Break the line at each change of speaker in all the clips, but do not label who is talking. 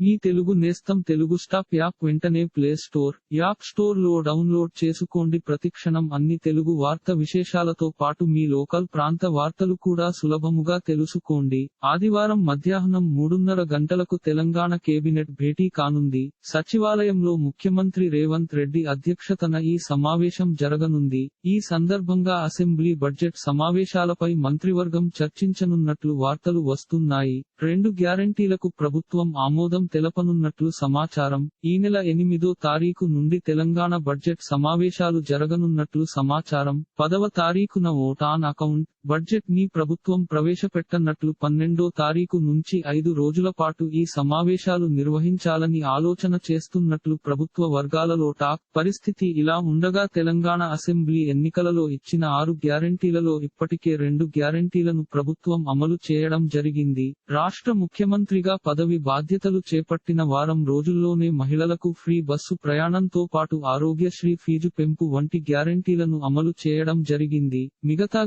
మీ తెలుగు నేస్తం Telugu stop app వెంటనే play store app స్టోర్లో డౌన్లోడ్ చేసుకోండి. ప్రతిక్షణం అన్ని తెలుగు వార్త విశేషాలతో పాటు మీ లోకల్ ప్రాంత వార్తలు కూడా సులభముగా తెలుసుకోండి. ఆదివారం మధ్యాహ్నం మూడున్నర గంటలకు తెలంగాణ కేబినెట్ భేటీ కానుంది. సచివాలయంలో ముఖ్యమంత్రి రేవంత్ రెడ్డి అధ్యక్షతన ఈ సమావేశం జరగనుంది. ఈ సందర్భంగా అసెంబ్లీ బడ్జెట్ సమావేశాలపై మంత్రివర్గం చర్చించనున్నట్లు వార్తలు వస్తున్నాయి. రెండు గ్యారంటీలకు ప్రభుత్వం ఆమోదం తెలపనున్నట్లు సమాచారం. ఈ నెల ఎనిమిదో తారీఖు నుండి తెలంగాణ బడ్జెట్ సమావేశాలు జరగనున్నట్లు సమాచారం. పదవ తారీఖున ఓటాన్ అకౌంట్ బడ్జెట్ని ప్రభుత్వం ప్రవేశపెట్టనున్నట్లు పన్నెండో తారీఖు నుంచి ఐదు రోజుల పాటు ఈ సమావేశాలు నిర్వహించాలని ఆలోచన చేస్తున్నట్లు ప్రభుత్వ వర్గాలలో టాక్. పరిస్థితి ఇలా ఉండగా తెలంగాణ అసెంబ్లీ ఎన్నికలలో ఇచ్చిన ఆరు గ్యారంటీలలో ఇప్పటికే రెండు గ్యారంటీలను ప్రభుత్వం అమలు చేయడం జరిగింది. రాష్ట్ర ముఖ్యమంత్రిగా పదవి బాధ్యతలు చేపట్టిన వారం రోజుల్లోనే మహిళలకు ఫ్రీ బస్సు ప్రయాణంతో పాటు ఆరోగ్యశ్రీ ఫీజు పెంపు వంటి గ్యారంటీలను అమలు చేయడం జరిగింది. మిగతా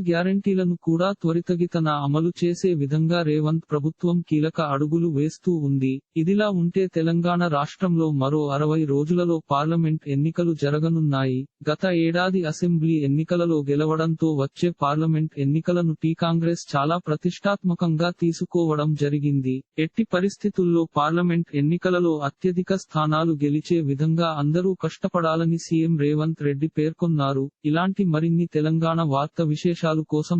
గ్యారంటీలను కూడా త్వరితగితన అమలు చేసే విధంగా రేవంత్ ప్రభుత్వం కీలక అడుగులు వేస్తూ ఉంది. ఇదిలా ఉంటే తెలంగాణ రాష్ట్రంలో మరో అరవై రోజులలో పార్లమెంట్ ఎన్నికలు జరగనున్నాయి. గత ఏడాది అసెంబ్లీ ఎన్నికలలో గెలవడంతో వచ్చే పార్లమెంట్ ఎన్నికలను టీ కాంగ్రెస్ చాలా ప్రతిష్టాత్మకంగా తీసుకోవడం జరిగింది. ఎట్టి పరిస్థితుల్లో పార్లమెంట్ ఎన్నికలలో అత్యధిక స్థానాలు గెలిచే విధంగా అందరూ కష్టపడాలని సీఎం రేవంత్ రెడ్డి పేర్కొన్నారు. ఇలాంటి మరిన్ని తెలంగాణ వార్త విశేషాలు కోసం